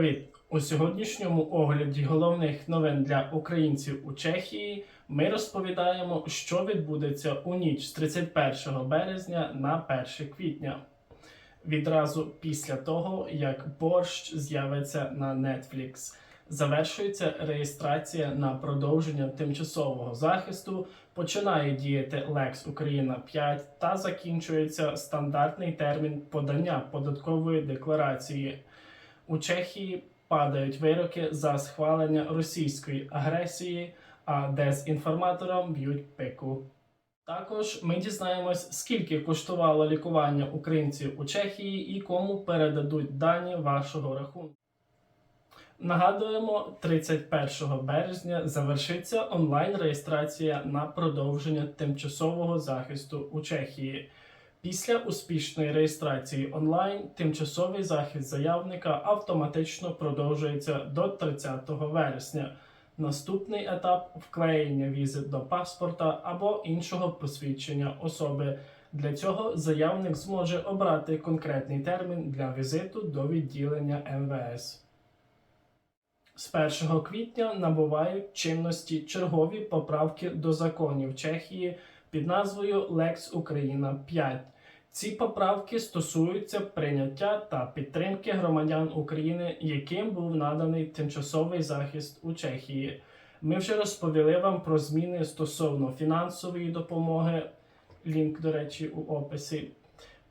Привіт! У сьогоднішньому огляді головних новин для українців у Чехії ми розповідаємо, що відбудеться у ніч з 31 березня на 1 квітня. Відразу після того, як борщ з'явиться на Netflix. Завершується реєстрація на продовження тимчасового захисту, починає діяти Lex Україна 5 та закінчується стандартний термін подання податкової декларації. У Чехії падають вироки за схвалення російської агресії, а дезінформаторам б'ють пику. Також ми дізнаємось, скільки коштувало лікування українців у Чехії і кому передадуть дані вашого рахунку. Нагадуємо, 31 березня завершиться онлайн-реєстрація на продовження тимчасового захисту у Чехії. Після успішної реєстрації онлайн тимчасовий захист заявника автоматично продовжується до 30 вересня. Наступний етап вклеєння візи до паспорта або іншого посвідчення особи. Для цього заявник зможе обрати конкретний термін для візиту до відділення МВС. З 1 квітня набувають чинності чергові поправки до законів Чехії під назвою Lex Україна 5. Ці поправки стосуються прийняття та підтримки громадян України, яким був наданий тимчасовий захист у Чехії. Ми вже розповіли вам про зміни стосовно фінансової допомоги. Лінк, до речі, у описі.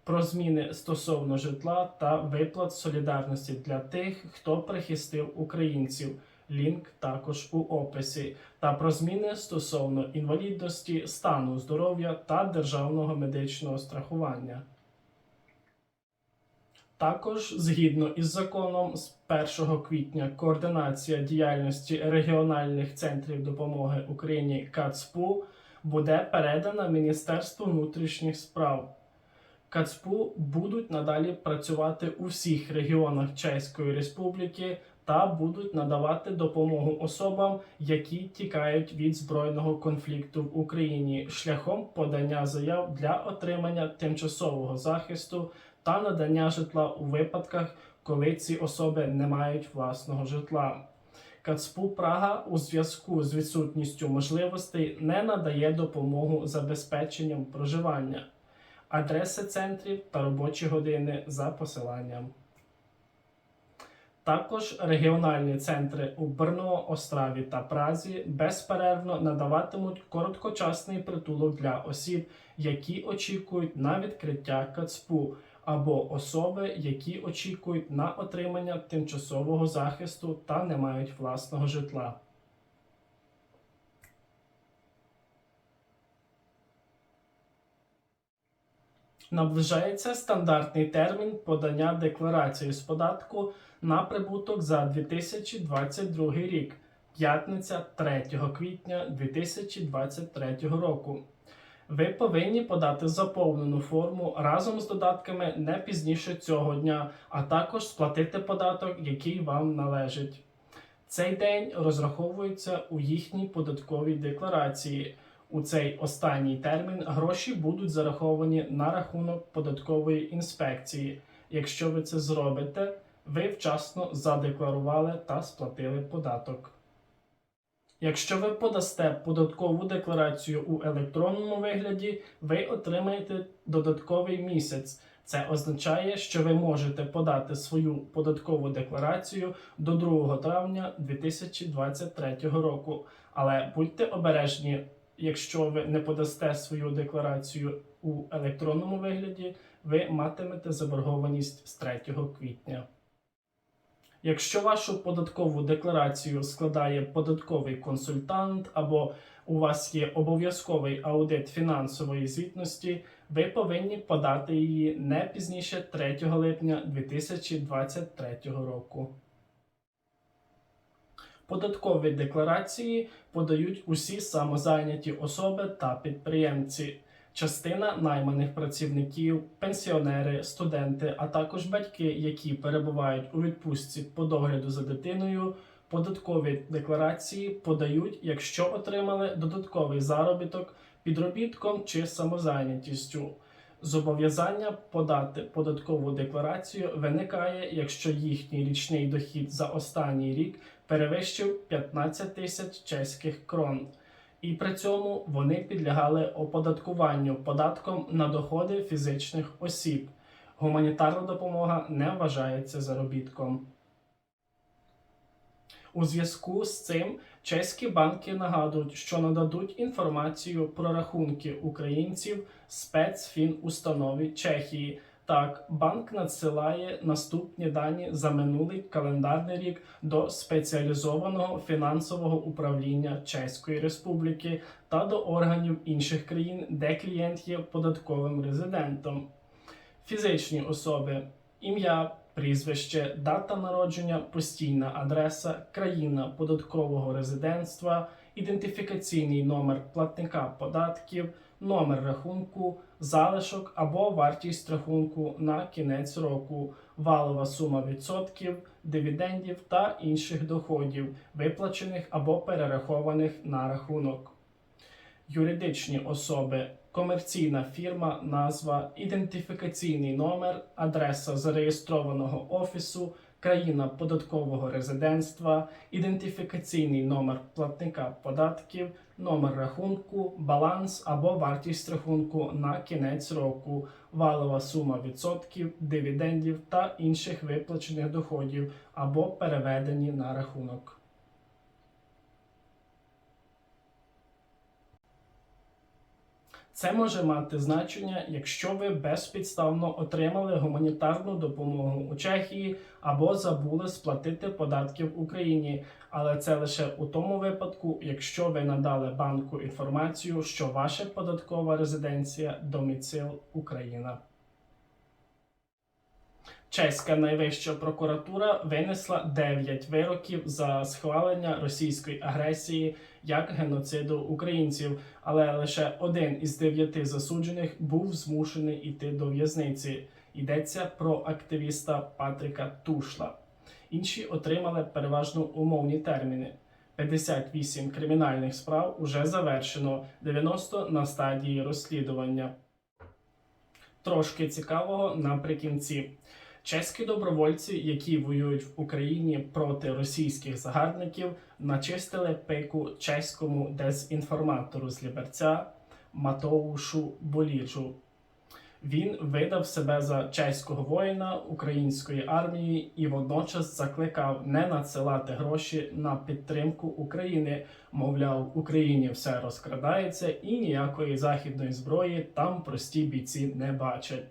Про зміни стосовно житла та виплат солідарності для тих, хто прихистив українців. Лінк також у описі, та про зміни стосовно інвалідності, стану здоров'я та державного медичного страхування. Також, згідно із законом, з 1 квітня координація діяльності регіональних центрів допомоги Україні КАЦПУ буде передана Міністерству внутрішніх справ. КАЦПУ будуть надалі працювати у всіх регіонах Чеської Республіки та будуть надавати допомогу особам, які тікають від збройного конфлікту в Україні шляхом подання заяв для отримання тимчасового захисту та надання житла у випадках, коли ці особи не мають власного житла. Кацпу Прага у зв'язку з відсутністю можливостей не надає допомогу забезпеченням проживання, адреси центрів та робочі години за посиланням. Також регіональні центри у Брно, Остраві та Празі безперервно надаватимуть короткочасний притулок для осіб, які очікують на відкриття КАЦПУ, або особи, які очікують на отримання тимчасового захисту та не мають власного житла. Наближається стандартний термін подання декларації з податку на прибуток за 2022 рік, п'ятниця 3 квітня 2023 року. Ви повинні подати заповнену форму разом з додатками не пізніше цього дня, а також сплатити податок, який вам належить. Цей день розраховується у їхній податковій декларації. У цей останній термін гроші будуть зараховані на рахунок податкової інспекції. Якщо ви це зробите, ви вчасно задекларували та сплатили податок. Якщо ви подасте податкову декларацію у електронному вигляді, ви отримаєте додатковий місяць. Це означає, що ви можете подати свою податкову декларацію до 2 травня 2023 року. Але будьте обережні, якщо ви не подасте свою декларацію у електронному вигляді, ви матимете заборгованість з 3 квітня. Якщо вашу податкову декларацію складає податковий консультант або у вас є обов'язковий аудит фінансової звітності, ви повинні подати її не пізніше 3 липня 2023 року. Податкові декларації подають усі самозайняті особи та підприємці частина найманих працівників, пенсіонери, студенти, а також батьки, які перебувають у відпустці по догляду за дитиною. Податкові декларації подають, якщо отримали додатковий заробіток підробітком чи самозайнятістю. Зобов'язання подати податкову декларацію виникає, якщо їхній річний дохід за останній рік перевищив 15 тисяч чеських крон, і при цьому вони підлягали оподаткуванню податком на доходи фізичних осіб. Гуманітарна допомога не вважається заробітком. У зв'язку з цим чеські банки нагадують, що нададуть інформацію про рахунки українців спецфінустанові Чехії. Так, банк надсилає наступні дані за минулий календарний рік до спеціалізованого фінансового управління Чеської Республіки та до органів інших країн, де клієнт є податковим резидентом. Фізичні особи, ім'я, прізвище, дата народження, постійна адреса, країна податкового резидентства, ідентифікаційний номер платника податків, номер рахунку, залишок або вартість рахунку на кінець року, валова сума відсотків, дивідендів та інших доходів, виплачених або перерахованих на рахунок. Юридичні особи, комерційна фірма, назва, ідентифікаційний номер, адреса зареєстрованого офісу, країна податкового резидентства, ідентифікаційний номер платника податків, номер рахунку, баланс або вартість рахунку на кінець року, валова сума відсотків, дивідендів та інших виплачених доходів або переведені на рахунок. Це може мати значення, якщо ви безпідставно отримали гуманітарну допомогу у Чехії або забули сплатити податки в Україні, але це лише у тому випадку, якщо ви надали банку інформацію, що ваша податкова резиденція доміцил Україна. Чеська найвища прокуратура винесла 9 вироків за схвалення російської агресії як геноциду українців, але лише один із дев'яти засуджених був змушений іти до в'язниці. Йдеться про активіста Патріка Тушла. Інші отримали переважно умовні терміни. 58 кримінальних справ уже завершено, 90 на стадії розслідування. Трошки цікавого наприкінці. Чеські добровольці, які воюють в Україні проти російських загарбників, начистили пику чеському дезінформатору з Ліберця Матоушу Боліджу. Він видав себе за чеського воїна української армії і водночас закликав не надсилати гроші на підтримку України. Мовляв, в Україні все розкрадається і ніякої західної зброї там прості бійці не бачать.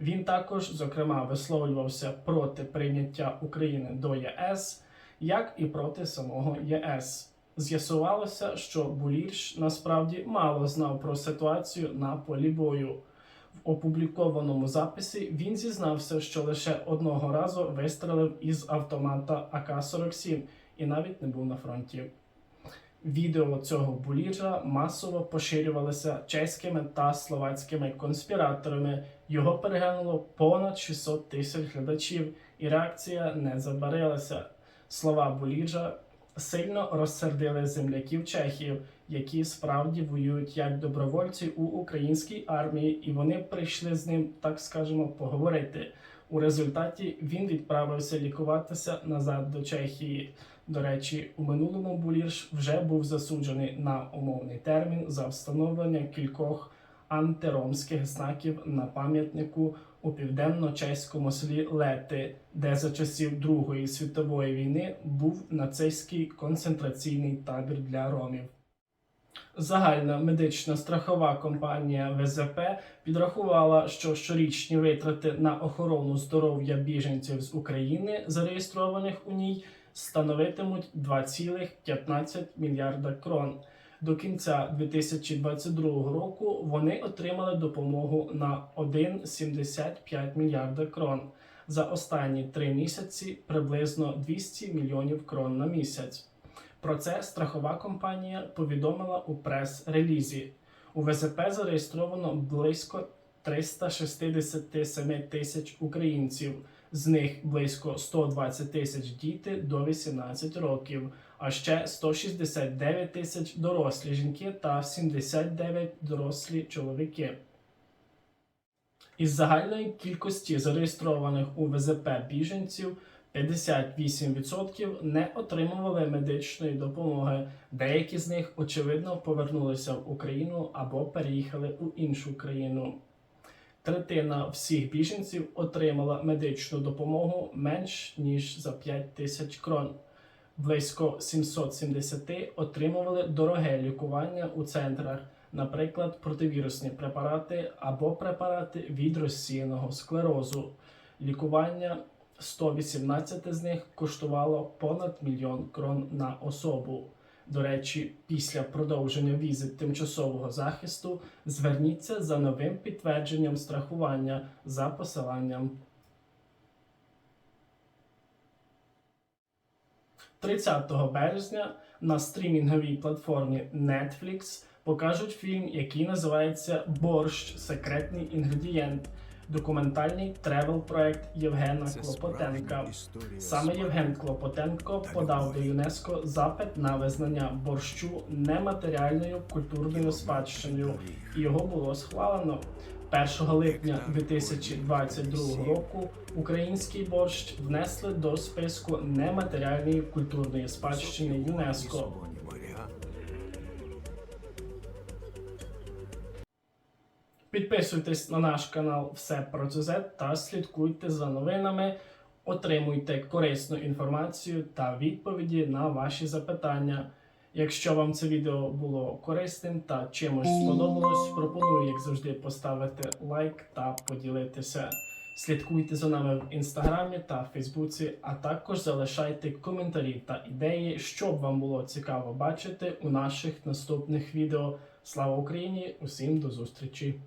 Він також, зокрема, висловлювався проти прийняття України до ЄС, як і проти самого ЄС. З'ясувалося, що Булірш насправді мало знав про ситуацію на полі бою. В опублікованому записі він зізнався, що лише одного разу вистрелив із автомата АК-47 і навіть не був на фронті. Відео цього буліжа масово поширювалося чеськими та словацькими конспіраторами. Його переглянуло понад 600 тисяч глядачів, і реакція не забарилася. Слова Буліджа сильно розсердили земляків Чехів, які справді воюють як добровольці у українській армії, і вони прийшли з ним, так скажемо, поговорити. У результаті він відправився лікуватися назад до Чехії. До речі, у минулому Булірш вже був засуджений на умовний термін за встановлення кількох антиромських знаків на пам'ятнику у південно-чеському селі Лети, де за часів Другої світової війни був нацистський концентраційний табір для ромів. Загальна медична страхова компанія ВЗП підрахувала, що щорічні витрати на охорону здоров'я біженців з України, зареєстрованих у ній, становитимуть 2,15 мільярда крон. До кінця 2022 року вони отримали допомогу на 1,75 мільярда крон. За останні три місяці приблизно 200 мільйонів крон на місяць. Про це страхова компанія повідомила у прес-релізі. У ВЗП зареєстровано близько 367 тисяч українців, з них близько 120 тисяч діти до 18 років, а ще 169 тисяч дорослі жінки та 79 дорослі чоловіки. Із загальної кількості зареєстрованих у ВЗП біженців 58% не отримували медичної допомоги. Деякі з них, очевидно, повернулися в Україну або переїхали у іншу країну. Третина всіх біженців отримала медичну допомогу менш ніж за 5 тисяч крон. Близько 770 отримували дороге лікування у центрах, наприклад, противірусні препарати або препарати від розсіяного склерозу. Лікування 118 з них коштувало понад мільйон крон на особу. До речі, після продовження візи тимчасового захисту зверніться за новим підтвердженням страхування за посиланням 30 березня на стрімінговій платформі Netflix покажуть фільм, який називається Борщ Секретний інгредієнт. Документальний тревел-проект Євгена Клопотенка. Саме Євген Клопотенко подав до ЮНЕСКО запит на визнання борщу нематеріальною культурною спадщиною, і його було схвалено. 1 липня 2022 року український борщ внесли до списку нематеріальної культурної спадщини ЮНЕСКо. Підписуйтесь на наш канал Все про ЦЗ та слідкуйте за новинами. Отримуйте корисну інформацію та відповіді на ваші запитання. Якщо вам це відео було корисним та чимось сподобалось, пропоную, як завжди, поставити лайк та поділитися. Слідкуйте за нами в інстаграмі та Фейсбуці, а також залишайте коментарі та ідеї, що б вам було цікаво бачити у наших наступних відео. Слава Україні! Усім до зустрічі!